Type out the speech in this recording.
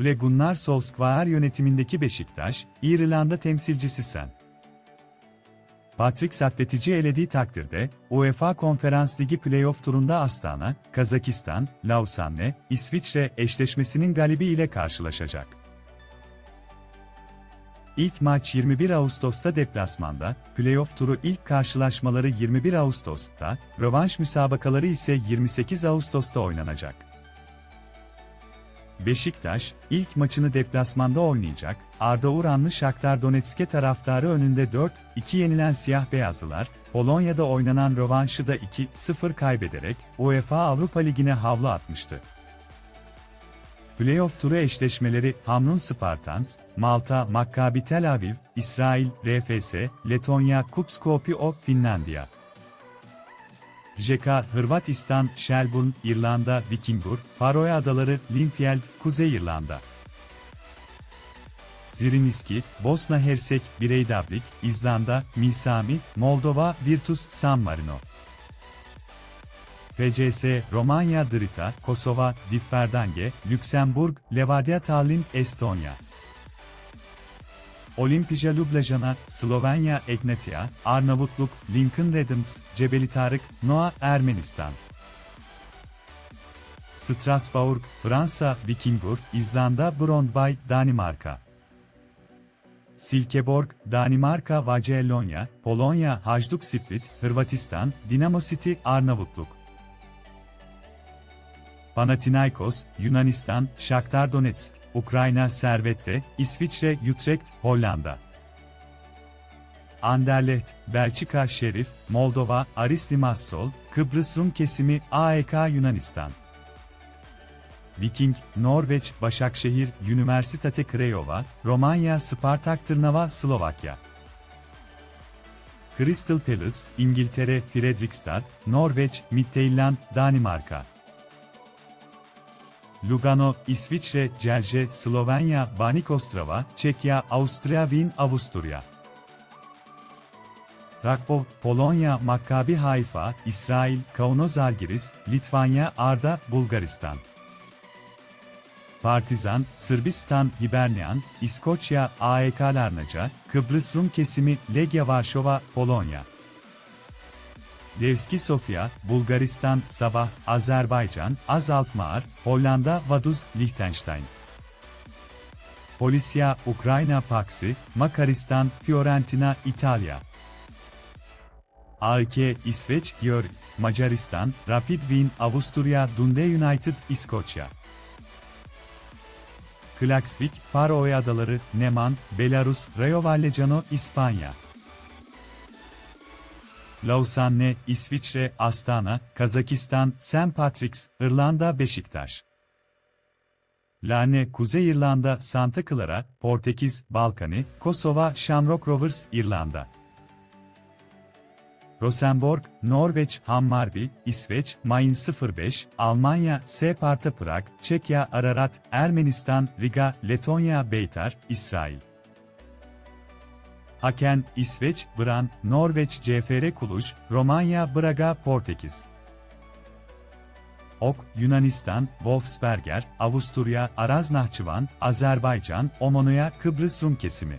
Ole Gunnar Solskjaer yönetimindeki Beşiktaş, İrlanda temsilcisi sen. Patrick Satletici elediği takdirde, UEFA Konferans Ligi playoff turunda Astana, Kazakistan, Lausanne, İsviçre eşleşmesinin galibi ile karşılaşacak. İlk maç 21 Ağustos'ta deplasmanda, playoff turu ilk karşılaşmaları 21 Ağustos'ta, rövanş müsabakaları ise 28 Ağustos'ta oynanacak. Beşiktaş, ilk maçını deplasmanda oynayacak, Arda Uranlı Shakhtar Donetsk'e taraftarı önünde 4-2 yenilen siyah beyazlılar, Polonya'da oynanan rövanşı da 2-0 kaybederek UEFA Avrupa Ligi'ne havlu atmıştı. Playoff turu eşleşmeleri Hamrun Spartans, Malta Maccabi Tel Aviv, İsrail RFS, Letonya Kupskopje Finlandiya. Rijeka, Hırvatistan, Shelburne, İrlanda, Vikingur, Faroe Adaları, Linfield, Kuzey İrlanda. Zrinjski, Bosna Hersek, Breidablik, İzlanda, Misami, Moldova, Virtus San Marino. PCS, Romanya Drita, Kosova, Differdange, Lüksemburg, Levadia Tallinn, Estonya. Olimpija Ljubljana, Slovenya Egnatia, Arnavutluk, Lincoln Redmps, Cebeli Tarık, Noa, Ermenistan. Strasbourg, Fransa, Vikingur, İzlanda, Brondby, Danimarka. Silkeborg, Danimarka, Vacelonya, Polonya, Hajduk Split, Hırvatistan, Dinamo City, Arnavutluk. Panathinaikos, Yunanistan, Shakhtar Donetsk, Ukrayna Servette, İsviçre Utrecht, Hollanda. Anderlecht, Belçika Şerif, Moldova, Aris Limassol, Kıbrıs Rum kesimi, AEK Yunanistan. Viking, Norveç, Başakşehir, Üniversitate Craiova, Romanya Spartak Tırnava, Slovakya. Crystal Palace, İngiltere, Fredrikstad, Norveç, Midtjylland, Danimarka. Lugano, İsviçre, Celje, Slovenya, Banik Ostrava, Çekya, Avusturya, Wien, Avusturya. Rakov, Polonya, Maccabi Haifa, İsrail, Kaunos Algiris, Litvanya, Arda, Bulgaristan. Partizan, Sırbistan, Hibernian, İskoçya, AEK Larnaca, Kıbrıs Rum kesimi, Legia Varşova, Polonya. Levski Sofia, Bulgaristan, Sabah, Azerbaycan, Azaltmar, Hollanda, Vaduz, Liechtenstein. Polisia, Ukrayna Paksi, Makaristan, Fiorentina, İtalya. AIK, İsveç, Gör, Macaristan, Rapid Wien, Avusturya, Dundee United, İskoçya. Klaksvik, Faroe Adaları, Neman, Belarus, Rayo Vallecano, İspanya. Lausanne, İsviçre, Astana, Kazakistan, St. Patrick's, İrlanda, Beşiktaş. Lane, Kuzey İrlanda, Santa Clara, Portekiz, Balkani, Kosova, Shamrock Rovers, İrlanda. Rosenborg, Norveç, Hammarby, İsveç, Mainz 05, Almanya, Sparta Prag, Çekya, Ararat, Ermenistan, Riga, Letonya, Beytar, İsrail. Haken, İsveç, Bran, Norveç, CFR Kuluj, Romanya, Braga, Portekiz. Ok, Yunanistan, Wolfsberger, Avusturya, Araz Nahçıvan, Azerbaycan, Omonoya, Kıbrıs Rum kesimi.